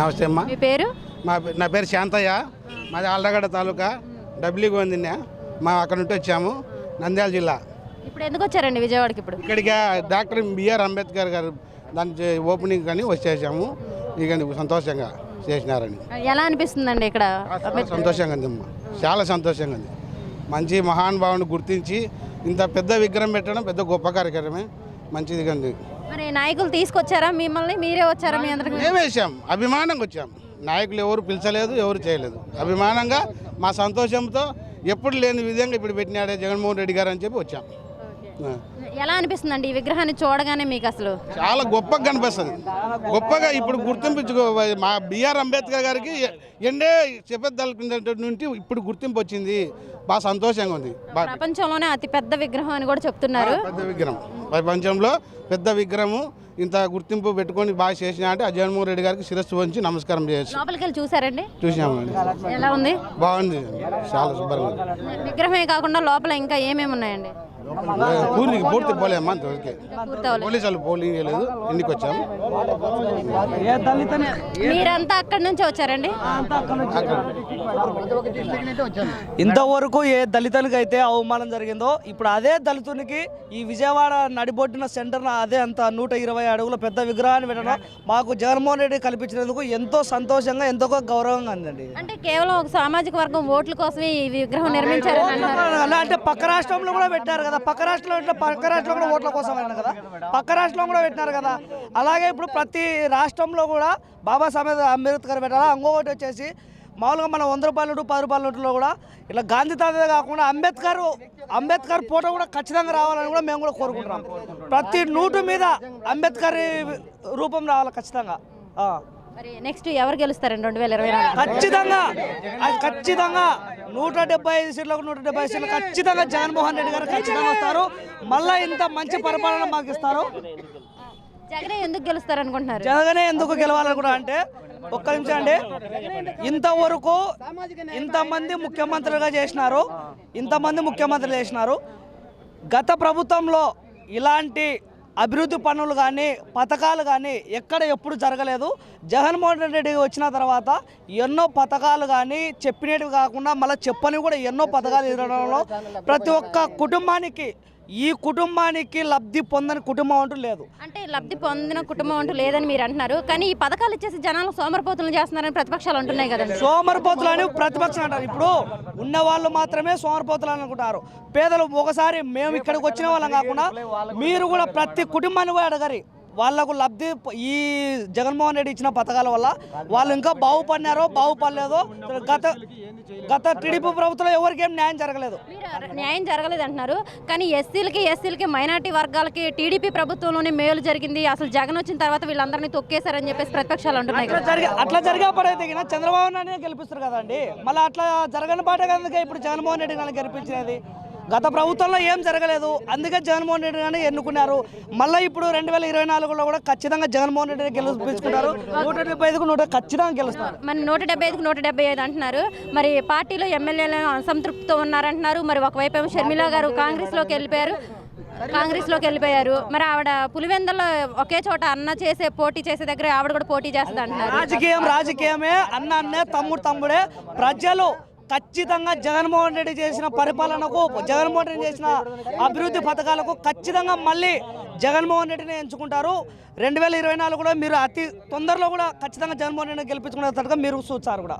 నమస్తే అమ్మా. మీ పేరు? మా నా పేరు శాంతయ్య. మాది ఆల్రగడ్డ తాలూకా. డబ్ల్యూ గోందిన్య మా అక్కడ నుండి వచ్చాము. నంద్యాల జిల్లా. ఇప్పుడు ఎందుకు వచ్చారండి విజయవాడకి ఇప్పుడు? ఇక్కడికి డాక్టర్ బిఆర్ అంబేద్కర్ గారు దాని ఓపెనింగ్ కానీ వచ్చేసాము. ఇక సంతోషంగా చేసినారని. ఎలా అనిపిస్తుందండి ఇక్కడ చాలా సంతోషంగా ఉంది అమ్మా. చాలా సంతోషంగా ఉంది. మంచి మహానుభావుని గుర్తించి ఇంత పెద్ద విగ్రహం పెట్టడం పెద్ద గొప్ప కార్యక్రమమే మంచిదిగా ఉంది మరి నాయకులు తీసుకొచ్చారా? మిమ్మల్ని మీరే వచ్చారా? మీ అందరికి మేమే వేసాం. అభిమానంగా వచ్చాం. నాయకులు ఎవరు పిలిచలేదు ఎవరు చేయలేదు. అభిమానంగా మా సంతోషంతో ఎప్పుడు లేని విధంగా ఇప్పుడు పెట్టినాడే జగన్మోహన్ రెడ్డి గారు అని చెప్పి వచ్చాం. ఎలా అనిపిస్తుందండి ఈ విగ్రహాన్ని చూడగానే మీకు అసలు? చాలా గొప్పగా కనిపిస్తుంది. గొప్పగా ఇప్పుడు గుర్తింపు మా బిఆర్ అంబేద్కర్ గారికి ఎండే చెప్పేదలుకున్న నుండి ఇప్పుడు గుర్తింపు వచ్చింది బాగా సంతోషంగా ఉంది. ప్రపంచంలోనే అతి పెద్ద విగ్రహం అని కూడా చెప్తున్నారు. పెద్ద విగ్రహం. ప్రపంచంలో పెద్ద విగ్రహము ఇంత గుర్తింపు పెట్టుకొని బాగా చేసిన అంటే జగన్మోహన్ రెడ్డి గారికి శిరస్సు వంచి నమస్కారం చేయొచ్చు. లోపలికి వెళ్ళి చూసారండి? చూసామండి. ఎలా ఉంది? బాగుంది. చాలా శుభ్రంగా. విగ్రహమే కాకుండా లోపల ఇంకా ఏమేమి ఉన్నాయండి? పూర్తి పూర్తి పోలేమ్మా అంతవరకే పూర్తి అవ్వలేదు. పోలీసు వాళ్ళు పోలింగ్ చేయలేదు ఇంటికి వచ్చాము మీరంతా అక్కడి నుంచి వచ్చారండి? ఇంతవరకు ఏ దళితునికి అయితే అవమానం జరిగిందో ఇప్పుడు అదే దళితునికి ఈ విజయవాడ నడిబొడ్డిన సెంటర్ అదే అంత నూట ఇరవై అడుగుల పెద్ద విగ్రహాన్ని పెట్టడం మాకు జగన్మోహన్ రెడ్డి కల్పించినందుకు ఎంతో సంతోషంగా ఎంతో గౌరవంగా ఉందండి. అంటే కేవలం ఒక సామాజిక వర్గం ఓట్ల కోసమే ఈ విగ్రహం అలా అంటే పక్క రాష్ట్రంలో కూడా పెట్టారు కదా పక్క రాష్ట్రంలో ఇట్లా పక్క రాష్ట్రంలో కూడా ఓట్ల కోసం అయినా కదా. పక్క రాష్ట్రంలో కూడా పెట్టినారు కదా. అలాగే ఇప్పుడు ప్రతి రాష్ట్రంలో కూడా బాబాసాహెబ్ అంబేద్కర్ పెట్టాలా? ఇంకొకటి వచ్చేసి మామూలుగా మన వంద రూపాయల నోటు పది రూపాయల నోటులో కూడా ఇట్లా గాంధీ తాత కాకుండా అంబేద్కర్ అంబేద్కర్ ఫోటో కూడా ఖచ్చితంగా రావాలని కూడా మేము కూడా కోరుకుంటున్నాం. ప్రతి నోటు మీద అంబేద్కర్ రూపం రావాలి ఖచ్చితంగా. మరి నెక్స్ట్ ఎవరు గెలుస్తారండి రెండు వేల ఇరవై నాలుగు ఖచ్చితంగా. అది ఖచ్చితంగా నూట డెబ్బై ఐదు సీట్లకు నూట డెబ్బై ఐదు సీట్లు ఖచ్చితంగా జగన్మోహన్ రెడ్డి గారు ఖచ్చితంగా వస్తారు. మళ్ళా ఇంత మంచి పరిపాలన మాకు ఇస్తారు. జగనే ఎందుకు గెలుస్తారు అనుకుంటున్నారు జగనే ఎందుకు గెలవాలనుకుంటా అంటే ఒక్క నిమిషం అండి. ఇంతవరకు ఇంతమంది ముఖ్యమంత్రులుగా చేసినారు. ఇంతమంది ముఖ్యమంత్రులు చేసినారు. గత ప్రభుత్వంలో ఇలాంటి అభివృద్ధి పనులు కానీ పథకాలు కానీ ఎక్కడ ఎప్పుడు జరగలేదు. జగన్మోహన్ రెడ్డి వచ్చిన తర్వాత ఎన్నో పథకాలు కానీ చెప్పినవి కాకుండా మళ్ళీ చెప్పని కూడా ఎన్నో పథకాలు ఇవ్వడంలో ప్రతి ఒక్క కుటుంబానికి ఈ కుటుంబానికి లబ్ధి పొందని కుటుంబం అంటూ లేదు. అంటే లబ్ధి పొందిన కుటుంబం అంటూ లేదని మీరు అంటున్నారు. కానీ ఈ పథకాలు ఇచ్చేసి జనాలు సోమరపోతులు చేస్తున్నారని ప్రతిపక్షాలు అంటున్నాయి కదండి. సోమరిపోతులు అని ప్రతిపక్షం అంటారు. ఇప్పుడు ఉన్న వాళ్ళు మాత్రమే సోమరిపోతులు అని అనుకుంటారు. పేదలు ఒకసారి మేము ఇక్కడికి వచ్చిన వాళ్ళం కాకుండా మీరు కూడా ప్రతి కుటుంబాన్ని కూడా అడగరి. వాళ్ళకు లబ్ధి ఈ జగన్మోహన్ రెడ్డి ఇచ్చిన పథకాల వల్ల వాళ్ళు ఇంకా బాగుపడినారో బాగుపడలేదో గత గత టీడీపీ ప్రభుత్వంలో ఎవరికి ఏం న్యాయం జరగలేదు. న్యాయం జరగలేదు అంటున్నారు. కానీ ఎస్సీలకి ఎస్సీలకి మైనార్టీ వర్గాలకి టీడీపీ ప్రభుత్వంలోనే మేలు జరిగింది. అసలు జగన్ వచ్చిన తర్వాత వీళ్ళందరినీ తొక్కేశారని చెప్పేసి ప్రతిపక్షాలు అంటున్నాయి అట్లా కదా. జరిగే అట్లా జరిగే పడైతే గిన చంద్రబాబు నాయుడు గెలిపిస్తారు కదండి. మళ్ళీ అట్లా జరగని పాట కనుక ఇప్పుడు జగన్మోహన్ రెడ్డి గెలిపించినది? గత ప్రభుత్వంలో ఏం జరగలేదు. అందుకే జగన్మోహన్ రెడ్డి గారిని ఎన్నుకున్నారు. మళ్ళీ ఇప్పుడు రెండు వేల ఇరవై నాలుగులో కూడా ఖచ్చితంగా జగన్మోహన్ రెడ్డి గెలిపించుకుంటారు నూట డెబ్బై ఐదుకు నూట ఖచ్చితంగా గెలుస్తారు. మరి నూట డెబ్బై ఐదుకి నూట డెబ్బై ఐదు అంటున్నారు. మరి పార్టీలో ఎమ్మెల్యేలు అసంతృప్తితో ఉన్నారంటున్నారు. మరి ఒకవైపు ఏమో షర్మిల గారు కాంగ్రెస్లోకి వెళ్ళిపోయారు. కాంగ్రెస్లోకి వెళ్ళిపోయారు. మరి ఆవిడ పులివెందల్లో ఒకే చోట అన్న చేసే పోటీ చేసే దగ్గర ఆవిడ కూడా పోటీ చేస్తుంది అంటున్నారు రాజకీయం రాజకీయమే. అన్న అన్నే తమ్ముడు తమ్ముడే. ప్రజలు ఖచ్చితంగా జగన్మోహన్ రెడ్డి చేసిన పరిపాలనకు జగన్మోహన్ రెడ్డి చేసిన అభివృద్ధి పథకాలకు ఖచ్చితంగా మళ్ళీ జగన్మోహన్ రెడ్డిని ఎంచుకుంటారు. రెండు వేల ఇరవై నాలుగు కూడా మీరు అతి తొందరలో కూడా ఖచ్చితంగా జగన్మోహన్ రెడ్డిని గెలిపించుకునేటట్టుగా మీరు చూస్తారు కూడా.